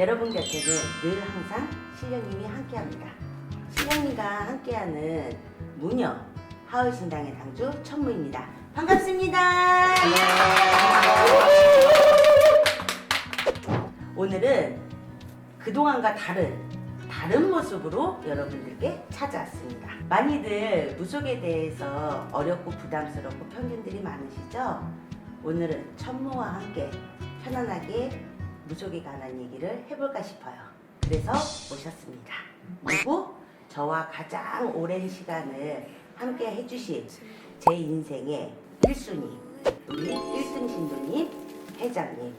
여러분 곁에는 늘 항상 신령님이 함께합니다. 신령님과 함께하는 무녀 하울신당의 당주 천무입니다. 반갑습니다. 오늘은 그동안과 다른 다른 모습으로 여러분들께 찾아왔습니다. 많이들 무속에 대해서 어렵고 부담스럽고 편견들이 많으시죠? 오늘은 천무와 함께 편안하게 무속에 관한 얘기를 해볼까 싶어요. 그래서 모셨습니다. 그리고 저와 가장 오랜 시간을 함께 해주신 제 인생의 1순위, 우리 1등 신도님, 회장님,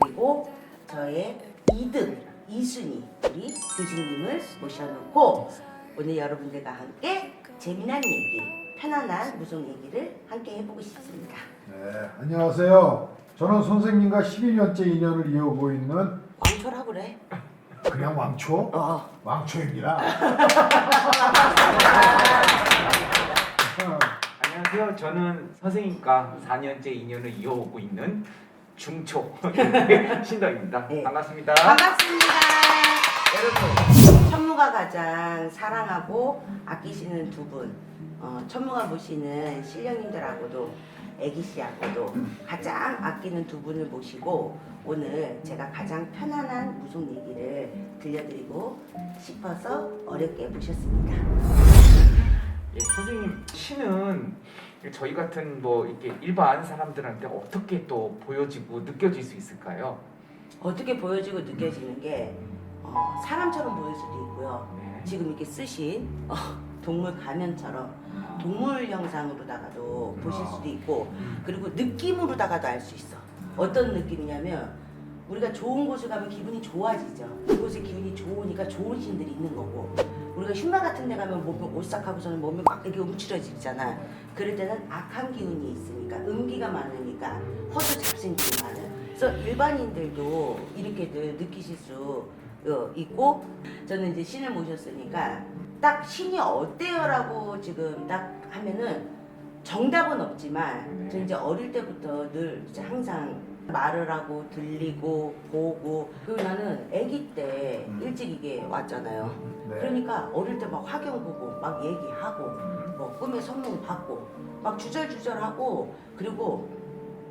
그리고 저의 2등, 2순위, 우리 교수님을 모셔놓고 오늘 여러분들과 함께 재미난 얘기, 편안한 무속 얘기를 함께 해보고 싶습니다. 네, 안녕하세요. 저는 선생님과 12년째 인연을 이어오고 있는 왕초라 그래? 그냥 왕초? 어. 왕초입니다. 안녕하세요. 저는 선생님과 4년째 인연을 이어오고 있는 중초 신덕입니다. 네. 반갑습니다. 반갑습니다. 여러분, 천무가 가장 사랑하고 아끼시는 두 분, 어, 천무가 모시는 신령님들하고도 애기 씨하고도 가장 아끼는 두 분을 모시고 오늘 제가 가장 편안한 무속 얘기를 들려드리고 싶어서 어렵게 모셨습니다. 예, 선생님 신은 저희 같은 뭐 이렇게 일반 사람들한테 어떻게 또 보여지고 느껴질 수 있을까요? 어떻게 보여지고 느껴지는 게 어, 사람처럼 보일 수도 있고요. 네. 지금 이렇게 쓰신 어, 동물 가면처럼 동물 영상으로다가도 보실 수도 있고 그리고 느낌으로다가도 알 수 있어. 어떤 느낌이냐면 우리가 좋은 곳을 가면 기분이 좋아지죠. 그곳에 기분이 좋으니까 좋은 신들이 있는 거고 우리가 흉가 같은 데 가면 몸이 오싹하고서는 몸이 막 이렇게 움츠러지잖아. 그럴 때는 악한 기운이 있으니까 음기가 많으니까 허수 잡생기가 많아. 그래서 일반인들도 이렇게들 느끼실 수 어, 있고 저는 이제 신을 모셨으니까 딱 신이 어때요라고 지금 딱 하면은 정답은 없지만 저 이제 어릴 때부터 늘 이제 항상 말을 하고 들리고 보고 그리고 나는 아기 때 음. 일찍 이게 왔잖아요. 네. 그러니까 어릴 때 막 화경 보고 막 얘기하고 뭐 꿈에 선물 받고 막 주절주절하고 그리고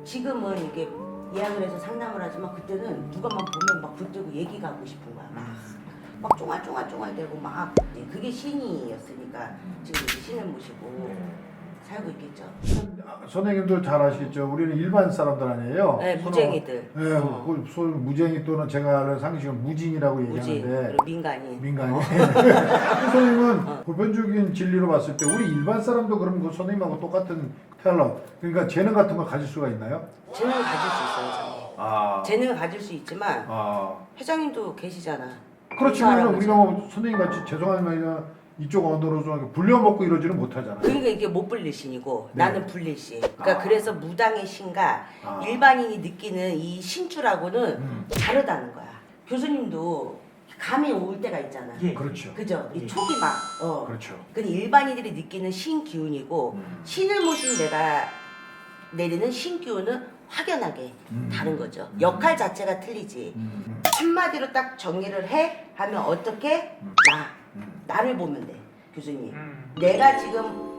지금은 이게 예약을 해서 상담을 하지만 그때는 누가만 보면 막 붙들고 얘기가 하고 싶은 거야 막. 막 쫑알쫑알쫑알대고 막 예, 그게 신이었으니까 지금 이제 신을 모시고 살고 있겠죠. 선생님들 잘 아시겠죠? 우리는 일반 사람들 아니에요. 네, 서로- 무쟁이들. 네, 어. 그 소위 무쟁이 또는 제가 아는 상식은 무진이라고 무지 얘기하는데 그리고 민간인. 민간이. 어. 선생님은 어. 보편적인 진리로 봤을 때 우리 일반 사람도 그럼 그 선생님하고 똑같은 탤런트, 그러니까 재능 같은 걸 가질 수가 있나요? 재능을 가질 수 있어요, 저는. 아, 재능을 가질 수 있지만 아, 회장님도 계시잖아. 그렇지만 할아버지. 우리가 뭐 선생님 같이 죄송한 말이나 이쪽 언어로 좀 불려먹고 이러지는 못하잖아요. 그러니까 이게 못 불릴 신이고 네. 나는 불릴 신. 그러니까 아. 그래서 무당의 신과 아. 일반인이 느끼는 이 신주라고는 음, 다르다는 거야. 교수님도 감이 올 때가 있잖아. 예. 그렇죠. 그죠? 이 예. 촉이 막 어. 그렇죠. 그건 일반인들이 느끼는 신 기운이고 음. 신을 모신 내가 내리는 신 기운은 확연하게 음. 다른 거죠. 역할 자체가 틀리지. 음, 음, 한마디로 딱 정리를 해 하면 어떻게 음. 나 음. 나를 보면 돼 교수님. 음. 내가 지금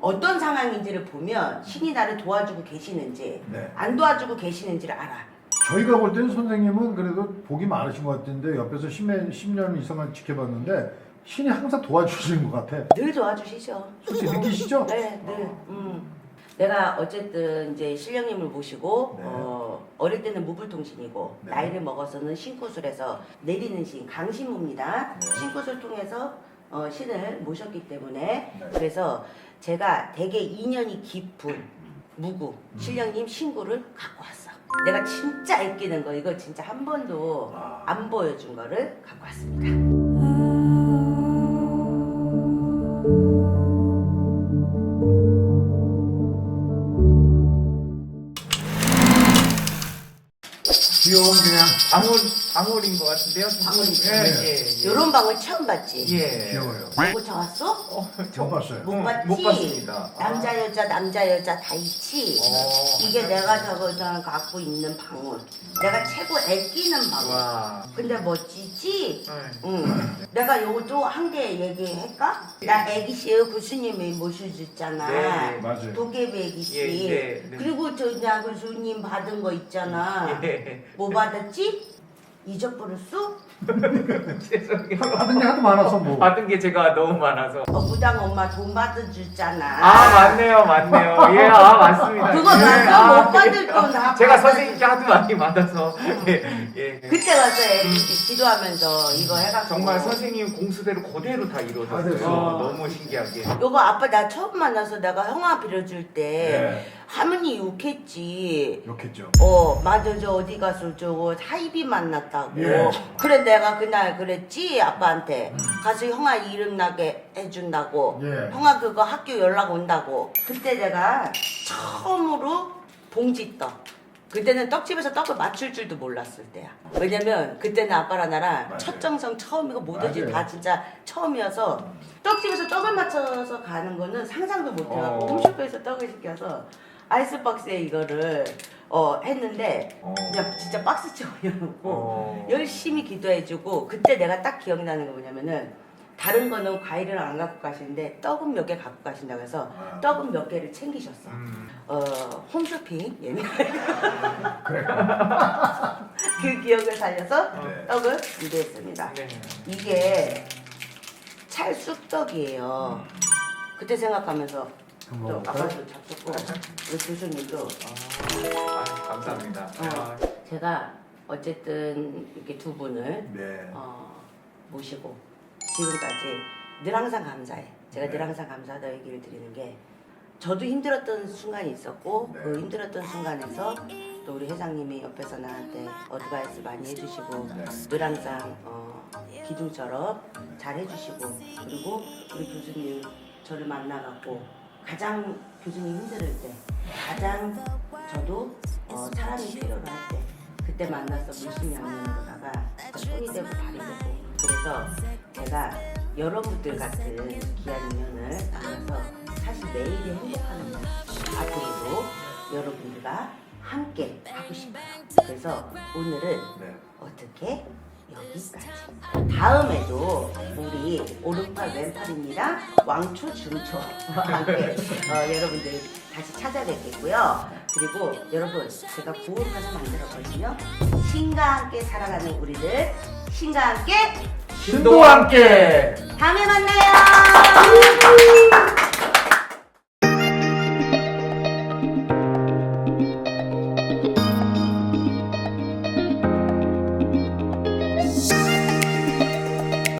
어떤 상황인지를 보면 신이 나를 도와주고 계시는지 네. 안 도와주고 계시는지를 알아. 저희가 볼 때는 선생님은 그래도 복이 많으신 것 같은데 옆에서 10년, 10년 이상을 지켜봤는데 신이 항상 도와주시는 것 같아. 늘 도와주시죠. 솔직히 느끼시죠? 네, 늘. 음. 내가 어쨌든 이제 신령님을 모시고 네. 어, 어릴 때는 무불통신이고 네. 나이를 먹어서는 신구술에서 내리는 신 강신무입니다. 네. 신구술 통해서 어, 신을 모셨기 때문에 네. 그래서 제가 되게 인연이 깊은 무구 음. 신령님 신구를 갖고 왔어. 내가 진짜 아끼는 거 이거 진짜 한 번도 아. 안 보여준 거를 갖고 왔습니다. 귀여운 그냥 아무 방울인 것 같은데요? 방울이죠. 예, 예, 예. 요런 방울 처음 봤지? 예. 귀여워요. 보고 좋았어? 어, 못 봤어요. 못 음, 봤지? 못 봤습니다. 남자 여자 남자 여자 다 있지? 어. 이게 내가 저거서 갖고 있는 방울 내가 최고 애끼는 방울 와. 근데 멋지지? 네. 응. 내가 또한개 얘기할까? 나 애기 씨 교수님이 모셔줬잖아. 네, 네. 맞아요. 도깨비 애기씨. 예, 네, 네. 그리고 저나 교수님 받은 거 있잖아. 예. 뭐 받았지? 잊어버렸어? 죄송해요. 받은 게 하도 많아서 뭐. 받은 게 제가 너무 많아서. 어, 무당 엄마 돈 받아줬잖아. 아 맞네요, 맞네요. 예, 아 맞습니다. 그거 예, 맞아? 아, 못 받을 건다 제가 받아줘. 선생님께 하도 많이 받아서 예, 예. 그때 가서 애기씨 기도하면서 이거 해갖고. 정말 선생님 공수대로 그대로 다다 이루어졌어요. 됐어. 너무 신기하게. 요거 아빠 나 처음 만나서 내가 형아 빌어줄 때 네. 할머니 욕했지. 욕했죠. 어 맞아 저 어디 가서 저거 사이비 만났다고 예. 그래 내가 그날 그랬지 아빠한테 가서 형아 이름 나게 해준다고 예. 형아 그거 학교 연락 온다고 그때 내가 처음으로 봉지 떡 그때는 떡집에서 떡을 맞출 줄도 몰랐을 때야 왜냐면 그때는 아빠랑 나랑 맞아요. 첫 정성 처음이고 뭐든지 맞아요. 다 진짜 처음이어서 떡집에서 떡을 맞춰서 가는 거는 상상도 못 해갖고 어. 홈쇼핑에서 떡을 시켜서 아이스박스에 이거를 어 했는데 어. 그냥 진짜 박스째 올려놓고 어. 열심히 기도해주고 그때 내가 딱 기억나는 거 뭐냐면은 다른 거는 과일을 안 갖고 가시는데 떡은 몇 개 갖고 가신다고 해서 아. 떡은 몇 개를 챙기셨어 음. 어 홈쇼핑 옛날 그래. 그 기억을 살려서 네. 떡을 준비했습니다 네. 이게 찰쑥떡이에요 그때 생각하면서 또 한번 아빠도 잡수고 우리 교수님도 아, 아, 감사합니다. 어, 제가 어쨌든 이렇게 두 분을 네. 어, 모시고 지금까지 늘 항상 감사해. 제가 네. 늘 항상 감사하다 얘기를 드리는 게 저도 힘들었던 순간이 있었고 네. 그 힘들었던 순간에서 또 우리 회장님이 옆에서 나한테 어드바이스 많이 해주시고 네. 늘 항상 어, 기둥처럼 잘 해주시고 그리고 우리 교수님 저를 만나갖고 가장 교수님 힘들 때 가장 저도 어, 사람이 필요로 할 때 그때 만나서 물심양면으로다가 진짜 손이 되고 발이 되고 그래서 제가 여러분들 같은 귀한 인연을 만나서 사실 매일이 행복하는 날 앞으로도 여러분들과 함께 하고 싶어요 그래서 오늘은 네. 어떻게 여기까지. 다음에도 우리 오른팔 왼팔입니다. 왕초 중초와 함께 어, 여러분들 다시 찾아뵙겠고요. 그리고 여러분 제가 구호를 가서 만들었거든요. 신과 함께 살아가는 우리들 신과 함께 신도와 함께. 다음에 만나요.